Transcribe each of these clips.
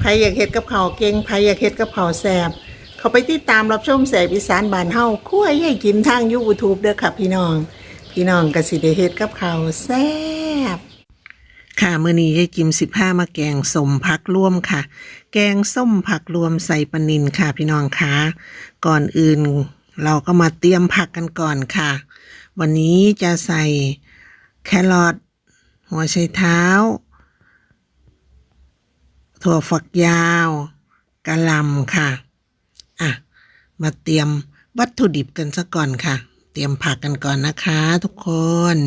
ใครอยากเฮ็ดกับข้าวเก่งใครอยากเฮ็ดกับข้าวแซ่บเขาไปติดตามรับชมแสบอีสานบานเฮาคั่วให้กินทาง YouTube เด้อค่ะพี่น้อง พี่น้องกสิได้เฮ็ดกับข้าวแซ่บค่ะมื้อนี้ยายกิมสิบห้ามาแกงส้มผักรวมค่ะ แกงส้มผักรวมใส่ปลานินค่ะพี่น้องคะก่อนอื่นเราก็มาเตรียมผักกันก่อนค่ะ วันนี้จะใส่แครอทหัวไชเท้า ถั่วฝักยาวกะหล่ำค่ะ อะ มาเตรียมวัตถุดิบกันซะก่อนค่ะ เตรียมผักกันก่อนนะคะทุกคน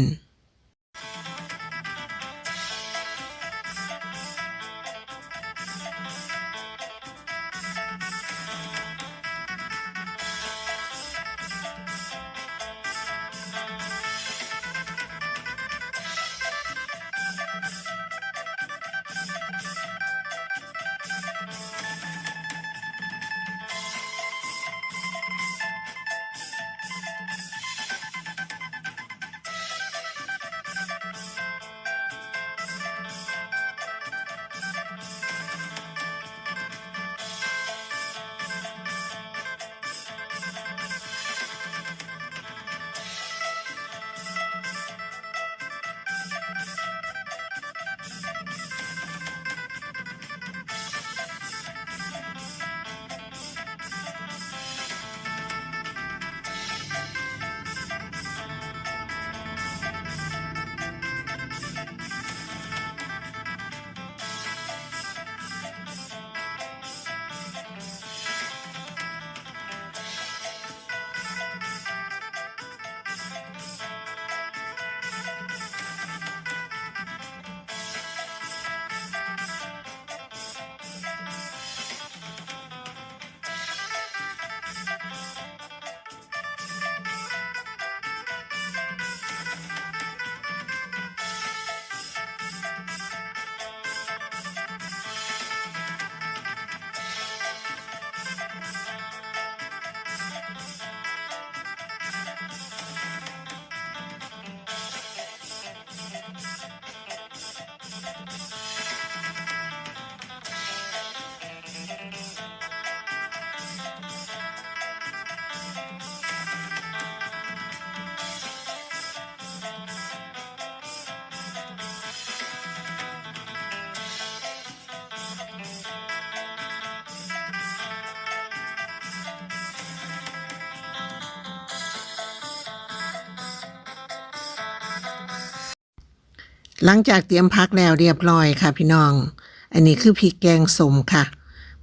หลังจากเตรียมพักแล้วเรียบร้อยค่ะพี่น้อง อันนี้คือพริกแกงสมค่ะ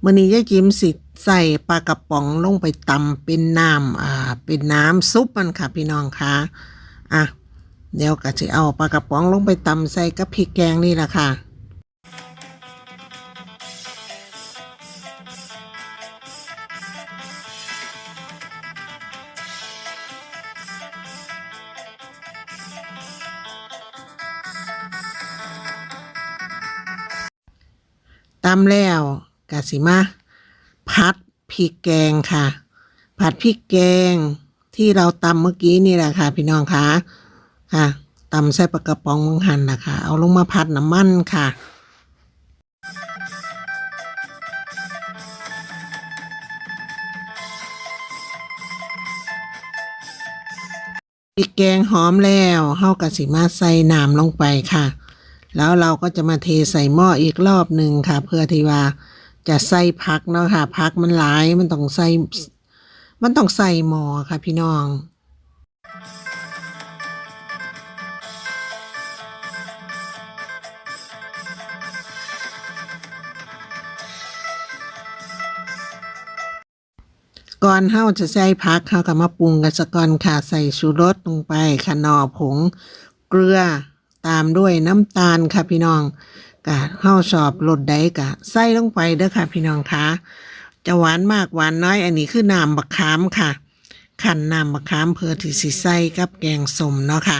มื่อนี้ยายจิ้มสิใส่ปลากระป๋องลงไปตำเป็นน้ำอ่าเป็นน้ำซุปมันค่ะพี่น้องคะอะเดี๋ยวก็จะเอาปลากระป๋องลงไปตำใส่กับพริกแกงนี่แหละค่ะ ตำแล้วกะสิมาผัดพริกแกงค่ะ ผัดพริกแกงที่เราตำเมื่อกี้นี่แหละค่ะ พี่น้องคะค่ะตำใส่ปากระป๋องมังหันนะคะเอาลงมาผัดน้ำมันค่ะพริกแกงหอมแล้วเฮากะสิมาใส่น้ำลงไปค่ะ แล้วเราก็จะมาเทใส่หม้ออีกรอบหนึ่งค่ะ เพื่อที่ว่าจะใส่พักเนาะค่ะพักมันหลายมันต้องใส่มันต้องใส่หม้อค่ะพี่น้องก่อนเฮาจะใส่พักเฮาก็มาปรุงกันซะก่อนค่ะใส่ชูรสลงไปค่ะนอผง เกลือ ตามด้วยน้ำตาลค่ะพี่น้องกะเฮาสอบลดได้กะใส่ลงไปเด้อค่ะพี่น้องคะจะหวานมากหวานน้อย อันนี้คือน้ำบักขามค่ะ ขันน้ำบักขามเพื่อที่สิใส่กับแกงสมเนาะค่ะ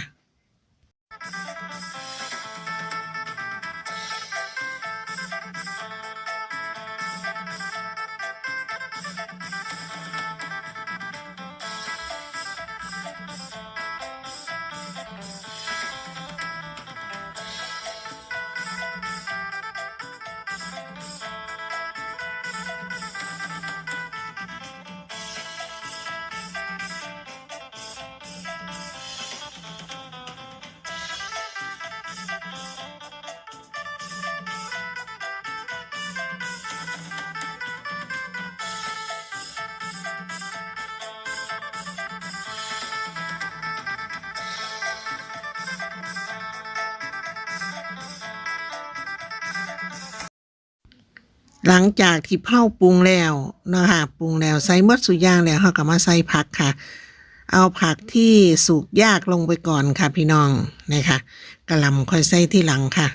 หลังจากที่เผาปรุงแล้วนะคะปรุงแล้วใส่มดสุย่างแล้วเขาก็มาใส่ผักค่ะ เอาผักที่สุกยากลงไปก่อนค่ะพี่น้องนะคะกะหล่ำค่อยใส่ที่หลังค่ะ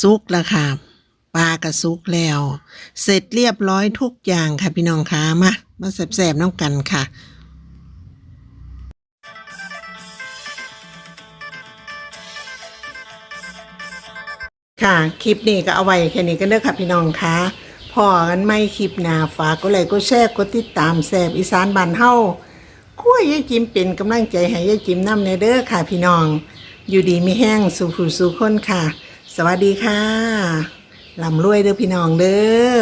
ซุกแล้วค่ะปลากระซุกแล้ว เสร็จเรียบร้อยทุกอย่างค่ะพี่น้องคะมามาแสบๆน้ำกันค่ะค่ะ คลิปนี้ก็เอาไว้แค่นี้กันเด้อค่ะพี่น้องคะพอกันไม่คลิปหนาฝากก็เลยก็แชร์กดติดตามแสบอีสานบ้านเฮาคุ้ยยายจิมเป็นกำลังใจให้ยายจิมนำในเด้อค่ะพี่น้อง อยู่ดีมีแห้งสู่ผู้สู่คนค่ะ สวัสดีค่ะลำรวยเด้อพี่น้องเด้อ